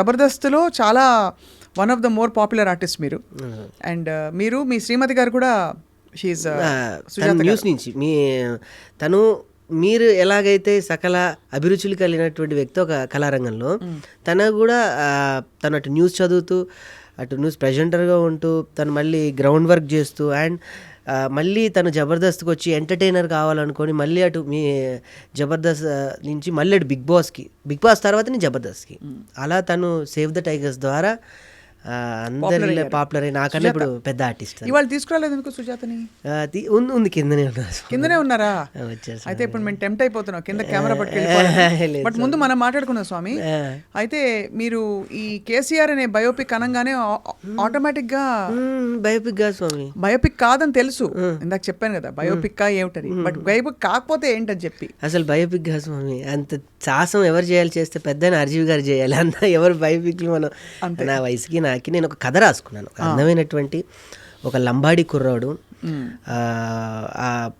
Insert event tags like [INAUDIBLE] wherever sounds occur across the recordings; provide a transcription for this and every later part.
జబర్దస్త్లో చాలా one of the more popular artist మీరు. అండ్ మీరు మీ శ్రీమతి గారు కూడా షీఈ్ ఆ, తన న్యూస్ నుంచి మీ తను మీరు ఎలాగైతే సకల అభిరుచులు కలిగినటువంటి వ్యక్తి ఒక కళారంగంలో తన కూడా తను అటు న్యూస్ చదువుతూ అటు న్యూస్ ప్రజెంటర్గా ఉంటూ తను మళ్ళీ గ్రౌండ్ వర్క్ చేస్తూ అండ్ మళ్ళీ తను జబర్దస్త్కి వచ్చి ఎంటర్టైనర్ కావాలనుకొని మళ్ళీ అటు మీ జబర్దస్త్ నుంచి మళ్ళీ అటు బిగ్ బాస్కి బిగ్ బాస్ తర్వాతనే జబర్దస్త్కి అలా తను సేవ్ ద టైగర్స్ ద్వారా అందరిలో పాపులర్ అయ్యి నాకన్నా ఇప్పుడు పెద్ద ఆర్టిస్ట్ ఇవాళ తీసుకురాలేదు ఎందుకు సుజాతని? ఉంది ఉంది కిందనే ఉన్నారు కిందనే ఉన్నారా? అయితే ఇప్పుడు మేము టెంప్ట్ అయిపోతున్నాం. కింద కెమెరా పట్టుకెళ్ళి బట్ ముందు మనం మాట్లాడుకున్నాం స్వామి. అయితే మీరు ఈ కేసీఆర్ అనే బయోపిక్ అనగానే ఆటోమేటిక్గా బయోపిక్గా స్వామి? బయోపిక్ కాదని తెలుసు. ఇందాక చెప్పాను కదా బయోపిక్ కా ఏమిటని. బట్ బయోపిక్ కాకపోతే ఏంటని చెప్పి. అసలు బయోపిక్గా స్వామి? అంత సాహసం ఎవరు చేయాలి చేస్తే పెద్ద అర్జీవి గారు చేయాలి అంత ఎవరు బయోపిక్లు మనం? నా వయసుకి నాకి నేను ఒక కథ రాసుకున్నాను. ఒక అందమైనటువంటి ఒక లంబాడి కుర్రాడు. ఆ,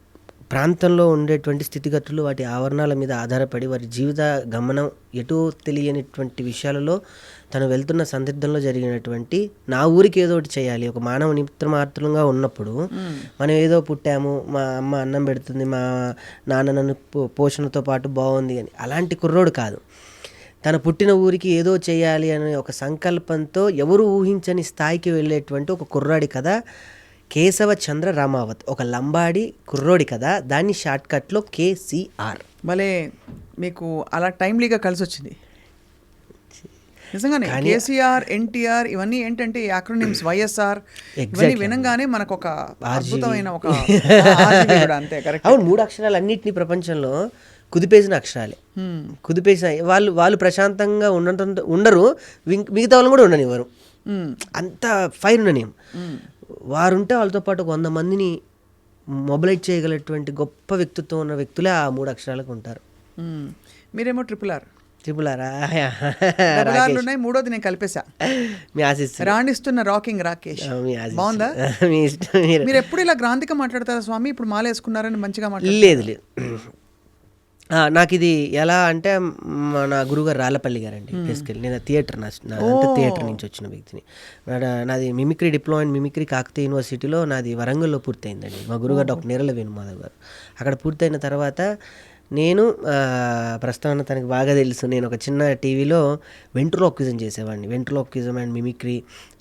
ప్రాంతంలో ఉండేటువంటి స్థితిగతులు వాటి ఆవరణాల మీద ఆధారపడి వారి జీవిత గమనం ఎటూ తెలియనిటువంటి విషయాలలో తను వెళ్తున్న సందిగ్ధంలో జరిగినటువంటి నా ఊరికి ఏదో ఒకటి చేయాలి. ఒక మానవ నిమిత్త మాత్రంగా ఉన్నప్పుడు మనం ఏదో పుట్టాము మా అమ్మ అన్నం పెడుతుంది మా నాన్న నన్ను పోషణతో పాటు బాగుంది అని. అలాంటి కుర్రోడు కాదు. తన పుట్టిన ఊరికి ఏదో చేయాలి అనే ఒక సంకల్పంతో ఎవరు ఊహించని స్థాయికి వెళ్ళేటువంటి ఒక కుర్రాడి కథ కేశవ చంద్ర రామావత్ ఒక లంబాడి కుర్రోడి కథ. దాన్ని షార్ట్కట్లో కేసీఆర్ భలే మీకు అలా టైమ్లీగా కలిసి వచ్చింది నిజంగానే కేసీఆర్ ఎన్టీఆర్ ఇవన్నీ ఏంటంటే యాక్రోనిమ్స్ వైఎస్ఆర్ ఇవన్నీ వినంగానే మనకు ఒక అద్భుతమైన ఒక [LAUGHS] అంతే కరెక్ట్ అవును మూడు అక్షరాలు అన్నింటినీ ప్రపంచంలో కుదిపేసిన అక్షరాలే. కుదిపేసిన వాళ్ళు వాళ్ళు ప్రశాంతంగా ఉండటం ఉండరు. మిగతా వాళ్ళు కూడా ఉండనివ్వరు. అంత ఫైర్ ఉండనియం వారుంటే వాళ్ళతో పాటు వంద మందిని మొబిలైజ్ చేయగలటువంటి గొప్ప వ్యక్తిత్వం ఉన్న వ్యక్తులే ఆ మూడు అక్షరాలకు ఉంటారు. మీరేమో ట్రిపుల్ ఆర్. డబుల్ ఆర్లు [LAUGHS] ఉన్నాయి మూడోది నేను కలిపేశా. మీ ఆశిస్తారు రాణిస్తున్న రాకింగ్ రాకేష్. బాగుందా? [LAUGHS] మీ ఇష్టం మీరు. ఎప్పుడు ఇలా గ్రాంధిక మాట్లాడతారా స్వామి? ఇప్పుడు మాల వేసుకున్నారని మంచిగా మాట్లాడు లేదు. నాకు ఇది ఎలా అంటే మన గురుగారు రాళ్ళపల్లి గారండి బేసికలీ నేను థియేటర్ నా థియేటర్ నుంచి వచ్చిన వ్యక్తిని. నాది mimicry diploma in mimicry Kakatiya యూనివర్సిటీలో నాది వరంగల్లో పూర్తయిందండి. మా గురుగారు డాక్టర్ నేరల వేణుమాధవ్ గారు. అక్కడ పూర్తయిన తర్వాత నేను ఆ, ప్రస్తుతం తనకి బాగా తెలుసు. నేను ఒక చిన్న టీవీలో వెంట్రులోక్విజం చేసేవాడిని. వెంట్రులోక్విజం అండ్ మిమిక్రీ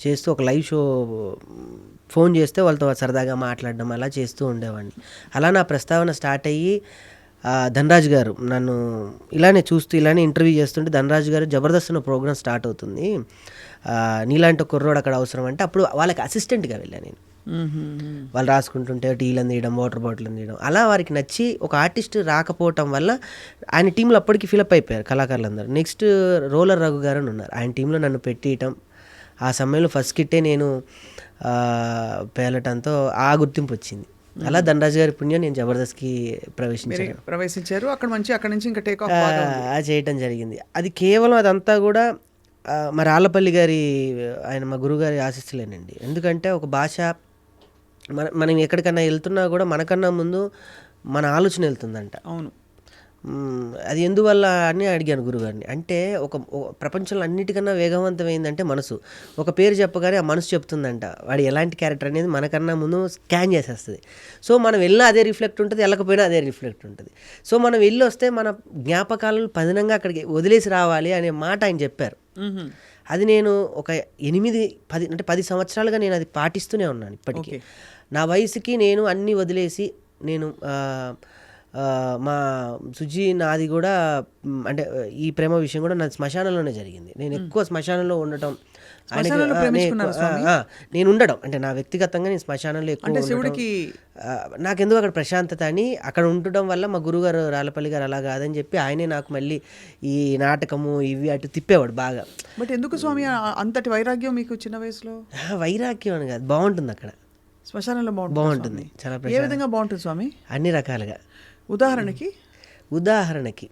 చేస్తూ ఒక లైవ్ షో ఫోన్ చేస్తే వాళ్ళతో సరదాగా మాట్లాడడం అలా చేస్తూ ఉండేవాడిని. అలా నా ప్రస్తావన స్టార్ట్ అయ్యి ధనరాజు గారు నన్ను ఇలానే చూస్తూ ఇలానే ఇంటర్వ్యూ చేస్తుంటే ధనరాజు గారు జబర్దస్త్ అన్న ప్రోగ్రామ్ స్టార్ట్ అవుతుంది. నీలాంటి కుర్రోడు అక్కడ అవసరం అంటే అప్పుడు వాళ్ళకి అసిస్టెంట్గా వెళ్ళాను నేను. వాళ్ళు రాసుకుంటుంటే టీలు అందియడం వాటర్ బాటిల్ అందియడం. అలా వారికి నచ్చి ఒక ఆర్టిస్ట్ రాకపోవటం వల్ల ఆయన టీంలో అప్పటికి ఫిలప్ అయిపోయారు కళాకారులందరూ. నెక్స్ట్ రోలర్ రఘు గారు అని ఉన్నారు. ఆయన టీంలో నన్ను పెట్టియటం ఆ సమయంలో ఫస్ట్ కిట్టే నేను పేలటంతో ఆ గుర్తింపు వచ్చింది. అలా ధనరాజు గారి పుణ్యం నేను జబర్దస్త్కి ప్రవేశించాను. ప్రవేశించారు. అక్కడ నుంచి అక్కడ నుంచి ఇంకా టేక్ ఆఫ్ చేయటం జరిగింది. అది కేవలం అదంతా కూడా మా రాళ్ళపల్లి గారి ఆయన మా గురుగారి ఆశిస్తులేనండి ఎందుకంటే ఒక భాష మన మనం ఎక్కడికన్నా వెళ్తున్నా కూడా మనకన్నా ముందు మన ఆలోచన వెళ్తుందంట. అవును. అది ఎందువల్ల అని అడిగాను గురుగారిని. అంటే ఒక ప్రపంచంలో అన్నిటికన్నా వేగవంతమైందంటే మనసు. ఒక పేరు చెప్పగానే ఆ మనసు చెప్తుందంట. వాడు ఎలాంటి క్యారెక్టర్ అనేది మనకన్నా ముందు స్కాన్ చేసేస్తుంది. సో మనం వెళ్ళినా అదే రిఫ్లెక్ట్ ఉంటుంది వెళ్ళకపోయినా అదే రిఫ్లెక్ట్ ఉంటుంది. సో మనం వెళ్ళి వస్తే మన జ్ఞాపకాలను పదినంగా అక్కడికి వదిలేసి రావాలి అనే మాట ఆయన చెప్పారు. అది నేను ఒక ఎనిమిది పది అంటే పది సంవత్సరాలుగా నేను అది పాటిస్తూనే ఉన్నాను ఇప్పటికీ. నా వయసుకి నేను అన్నీ వదిలేసి నేను మా సుజీ నాది కూడా అంటే ఈ ప్రేమ విషయం కూడా నా శ్మశానంలోనే జరిగింది. నేను ఎక్కువ శ్మశానంలో ఉండటం నేను ఉండడం. అంటే నా వ్యక్తిగతంగా నేను శ్మశానంలో ఎక్కువ. శివుడికి నాకెందుకు అక్కడ ప్రశాంతత అని అక్కడ ఉండటం వల్ల మా గురుగారు రాళ్ళపల్లి గారు అలా కాదని చెప్పి ఆయనే నాకు మళ్ళీ ఈ నాటకము ఇవి అటు తిప్పేవాడు బాగా. బట్ ఎందుకు స్వామి? అంతటి వైరాగ్యం మీకు చిన్న వయసులో? వైరాగ్యం అని కాదు బాగుంటుంది అక్కడ. శ్మశానంలో బాగుంటుంది బాగుంటుంది. చాలా ఏ విధంగా బాగుంటుంది స్వామి? అన్ని రకాలుగా. ఉదాహరణకి? ఉదాహరణకి.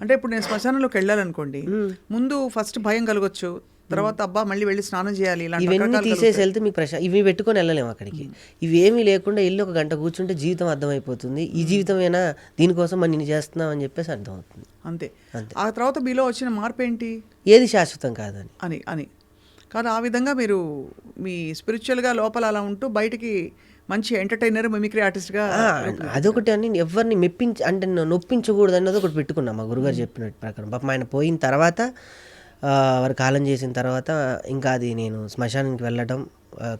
అంటే ఇప్పుడు నేను శ్మశానంలోకి వెళ్ళాలనుకోండి ముందు ఫస్ట్ భయం కలగొచ్చు తర్వాత అబ్బా మళ్ళీ వెళ్ళి స్నానం చేయాలి ఇవన్నీ తీసేసి వెళ్తే మీకు ప్రశా ఇవి పెట్టుకొని వెళ్ళలేము అక్కడికి. ఇవి ఏమీ లేకుండా ఇల్లు ఒక గంట కూర్చుంటే జీవితం అర్థమైపోతుంది. ఈ జీవితమేనా? దీనికోసం మనం ఇన్ని చేస్తున్నాం అని చెప్పేసి అర్థమవుతుంది. అంతే. అంతే. ఆ తర్వాత మీలో వచ్చిన మార్పు ఏంటి? ఏది శాశ్వతం కాదని. అని అని. కానీ ఆ విధంగా మీరు మీ స్పిరిచువల్గా లోపల అలా ఉంటూ బయటికి మంచి ఎంటర్టైనర్ మిమిక్రీ ఆర్టిస్ట్గా అదొకటి అని ఎవరిని మెప్పించి అంటే నన్ను నొప్పించకూడదు అన్నది ఒకటి పెట్టుకున్నా మా గురుగారు చెప్పినట్టు ప్రకారం. పాపం ఆయన పోయిన తర్వాత వారు కాలం చేసిన తర్వాత ఇంకా అది నేను శ్మశానానికి వెళ్ళడం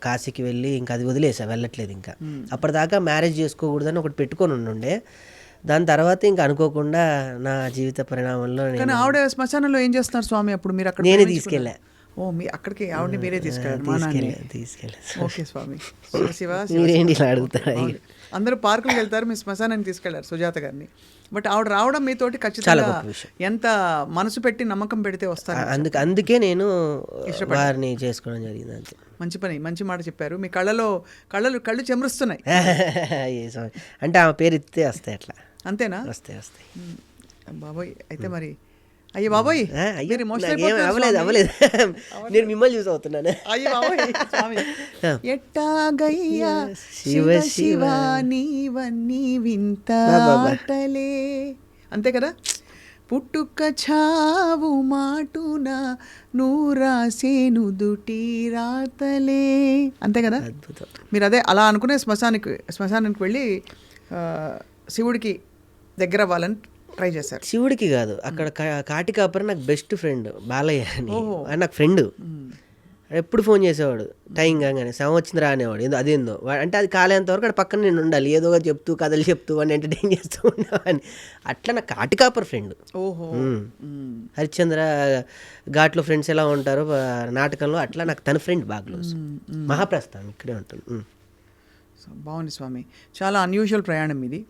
కాశీకి వెళ్ళి ఇంకా అది వదిలేసా వెళ్ళట్లేదు ఇంకా. అప్పటిదాకా మ్యారేజ్ చేసుకోకూడదని ఒకటి పెట్టుకొని ఉండుండే. దాని తర్వాత ఇంకా అనుకోకుండా నా జీవిత పరిణామంలో ఆవిడ శ్మశానంలో ఏం చేస్తున్నారు స్వామి అప్పుడు? మీరు అక్కడ నేనే? తీసుకెళ్ళా. ఓ మీ అక్కడికి ఆవిడని మీరే తీసుకెళ్ళారు మా నాన్నే. ఓకే స్వామి. శివ శివ శివ మీరేంటి ఇలా అడుగుతారా అవును. అందరూ పార్కులకు వెళ్తారు మీ శ్మశానానికి తీసుకెళ్ళారు సుజాత గారిని. బట్ ఆవిడ రావడం మీతోటి ఖచ్చితంగా. ఎంత మనసు పెట్టి నమ్మకం పెడితే వస్తారు. అందుకే అందుకే నేను వారిని చేసుకోవడం జరిగింది అంతే. మంచి పని మంచి మాట చెప్పారు. మీ కళ్ళలో కళ్ళలు కళ్ళు చెమరుస్తున్నాయి. [LAUGHS] అంటే ఆమె పేరు ఎత్తితే వస్తాయి అట్లా. అంతేనా? వస్తాయి వస్తాయి. బాబోయ్. అయితే మరి అయ్యో బాబోయ్ అవ్వలేదు. అవ్వలేదు. నేను మిమ్మల్ని చూసి అవుతున్నాను. ఎట్టాగయ్యా శివ శివ నీవన్నీ వింత బా, బా, బా. ఆటలే అంతే కదా? పుట్టుక చావు మాటున నూరాసేను దుటి రాతలే. అంతే కదా? అద్భుతం. మీరు అదే అలా అనుకునే శ్మశానికి శ్మశానానికి వెళ్ళి శివుడికి దగ్గర అవ్వాలని ట్రై చేశారు. శివుడికి కాదు అక్కడ కా- కాటి కాపరి నాకు బెస్ట్ ఫ్రెండ్ బాలయ్య అని. ఆయన నాకు ఫ్రెండ్. ఎప్పుడు ఫోన్ చేసేవాడు టైం కాగానే శవం వచ్చింది రానేవాడు ఏదో అదేందో. అంటే అది కాలేంత వరకు అక్కడ పక్కన నేను ఉండాలి ఏదో ఒకటి చెప్తూ కథలు చెప్తూ వాడిని ఎంటర్టైన్ చేస్తూ ఉండేవాడిని. అట్లా నాకు కాటి కాపర్ ఫ్రెండ్. ఓహో. హరిశ్చంద్ర ఘాట్లో ఫ్రెండ్స్ ఎలా ఉంటారో నాటకంలో అట్లా నాకు తన ఫ్రెండ్ బాగా క్లోజ్. మహాప్రస్థానం ఇక్కడే ఉంటుంది. బాగుంది స్వామి. చాలా అన్యూజువల్ ప్రయాణం ఇది.